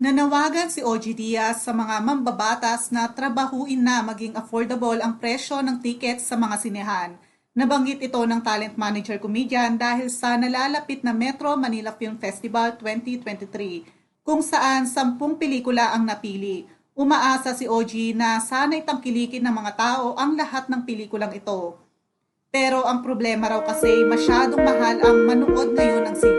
Nanawagan si OG Diaz sa mga mambabatas na trabahuin na maging affordable ang presyo ng tickets sa mga sinehan. Nabanggit ito ng talent manager comedian dahil sa nalalapit na Metro Manila Film Festival 2023 kung saan sampung pelikula ang napili. Umaasa si OG na sana'y tangkilikin ng mga tao ang lahat ng pelikulang ito. Pero ang problema raw kasi masyadong mahal ang manood ngayon ng.